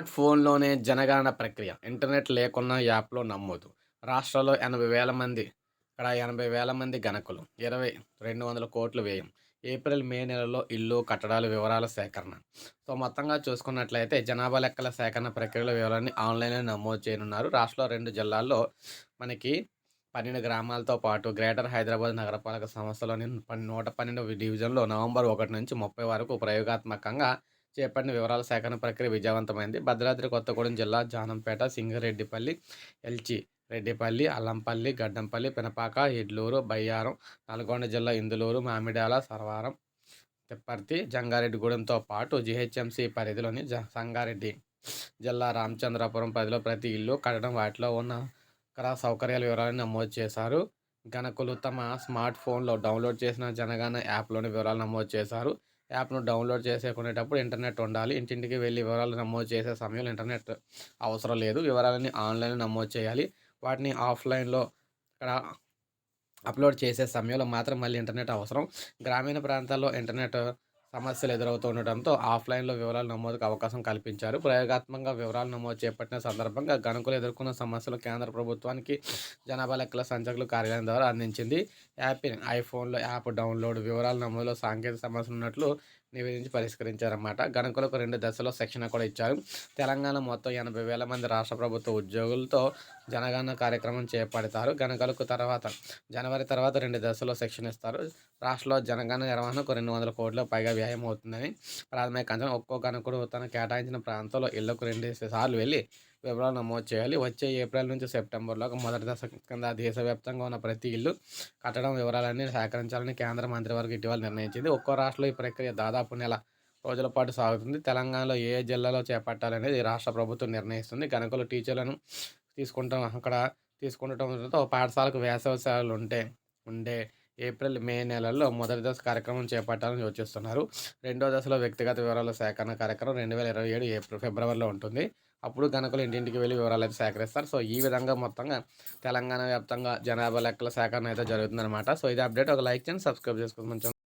Smart ఫోన్లోనే జనగణన ప్రక్రియ. ఇంటర్నెట్ లేకున్నా యాప్లో నమోదు రాష్ట్రంలో ఎనభై వేల మంది ఇక్కడ ఎనభై వేల మంది గణకులు ఇరవై రెండు వందల కోట్లు వ్యయం. ఏప్రిల్ మే నెలలో ఇల్లు కట్టడాలు వివరాల సేకరణ. సో మొత్తంగా చూసుకున్నట్లయితే జనాభా లెక్కల సేకరణ ప్రక్రియల వివరాన్ని ఆన్లైన్లో నమోదు చేయనున్నారు. రాష్ట్రంలో రెండు జిల్లాల్లో మనకి పన్నెండు గ్రామాలతో పాటు గ్రేటర్ హైదరాబాద్ నగరపాలక సంస్థలోని నూట పన్నెండు డివిజన్లో నవంబర్ ఒకటి నుంచి ముప్పై వరకు ప్రయోగాత్మకంగా చేపట్టిన వివరాల సేకరణ ప్రక్రియ విజయవంతమైంది. భద్రాద్రి కొత్తగూడెం జిల్లా జానంపేట సింగరెడ్డిపల్లి ఎల్చి రెడ్డిపల్లి అల్లంపల్లి గడ్డంపల్లి పినపాక ఎడ్లూరు బయ్యారం నల్గొండ జిల్లా ఇందులూరు మామిడాల సర్వారం తిప్పర్తి జంగారెడ్డిగూడెంతో పాటు జిహెచ్ఎంసి పరిధిలోని జ సంగారెడ్డి జిల్లా రామచంద్రాపురం పరిధిలో ప్రతి ఇల్లు కట్టడం వాటిలో ఉన్న కరా సౌకర్యాల వివరాలను నమోదు చేశారు. గణకులు తమ స్మార్ట్ ఫోన్లో డౌన్లోడ్ చేసిన జనగణ యాప్లోని వివరాలు నమోదు చేశారు. యాప్ను డౌన్లోడ్ చేసేకునేటప్పుడు ఇంటర్నెట్ ఉండాలి. ఇంటింటికి వెళ్ళి వివరాలు నమోదు చేసే సమయంలో ఇంటర్నెట్ అవసరం లేదు. వివరాలని ఆన్లైన్లో నమోదు చేయాలి. వాటిని ఆఫ్లైన్లో ఇక్కడ అప్లోడ్ చేసే సమయంలో మాత్రం మళ్ళీ ఇంటర్నెట్ అవసరం. గ్రామీణ ప్రాంతాల్లో ఇంటర్నెట్ సమస్యలు ఎదురవుతుండటంతో ఆఫ్లైన్లో వివరాలు నమోదుకు అవకాశం కల్పించారు. ప్రయోగాత్మకంగా వివరాలు నమోదు చేపట్టిన సందర్భంగా గణకులు ఎదుర్కొన్న సమస్యలు కేంద్ర ప్రభుత్వానికి జనాభా లెక్కల సంచకులు కార్యాలయం ద్వారా అందించింది. యాప్ ఐఫోన్లో యాప్ డౌన్లోడ్ వివరాల నమోదులో సాంకేతిక సమస్యలు ఉన్నట్లు నివేదించి పరిష్కరించారన్నమాట. గణకులకు రెండు దశలో శిక్షణ కూడా ఇచ్చారు. తెలంగాణ మొత్తం ఎనభై వేల మంది రాష్ట్ర ప్రభుత్వ ఉద్యోగులతో జనగణన కార్యక్రమం చేపడతారు. గణకలకు తర్వాత జనవరి తర్వాత రెండు దశలో శిక్షణ ఇస్తారు. రాష్ట్రంలో జనగణన నిర్వహణకు రెండు వందల కోట్ల పైగా వ్యయం అవుతుందని ప్రాథమిక అంచనా. ఒక్కో గణకుడు తన కేటాయించిన ప్రాంతంలో ఇళ్ళకు రెండు సార్లు వెళ్ళి వివరాలు నమోదు చేయాలి. వచ్చే ఏప్రిల్ నుంచి సెప్టెంబర్లో మొదటి దశ కింద దేశవ్యాప్తంగా ఉన్న ప్రతి ఇల్లు కట్టడం వివరాలన్నీ సేకరించాలని కేంద్ర మంత్రివర్గం ఇటీవల నిర్ణయించింది. ఒక్కో రాష్ట్రంలో ఈ ప్రక్రియ దాదాపు నెల రోజుల పాటు సాగుతుంది. తెలంగాణలో ఏ జిల్లాలో చేపట్టాలనేది రాష్ట్ర ప్రభుత్వం నిర్ణయిస్తుంది. గణకులు టీచర్లను తీసుకుంటాం అక్కడ తీసుకుంటడంతో పాఠశాలకు వేసవి సెలవులు ఉంటే ఉండే ఏప్రిల్ మే నెలల్లో మొదటి దశ కార్యక్రమం చేపట్టాలని యోచిస్తున్నారు. రెండో దశలో వ్యక్తిగత వివరాల సేకరణ కార్యక్రమం రెండు వేల ఇరవై ఏడు ఏప్రిల్ ఫిబ్రవరిలో ఉంటుంది. అప్పుడు గణకులు ఇంటింటికి వెళ్ళి వివరాలు అయితే సేకరిస్తారు. సో ఈ విధంగా మొత్తంగా తెలంగాణ వ్యాప్తంగా జనాభా లెక్కల సేకరణ అయితే జరుగుతుందన్నమాట. సో ఇది అప్డేట్. ఒక లైక్ చేయండి సబ్స్క్రైబ్ చేసుకోండి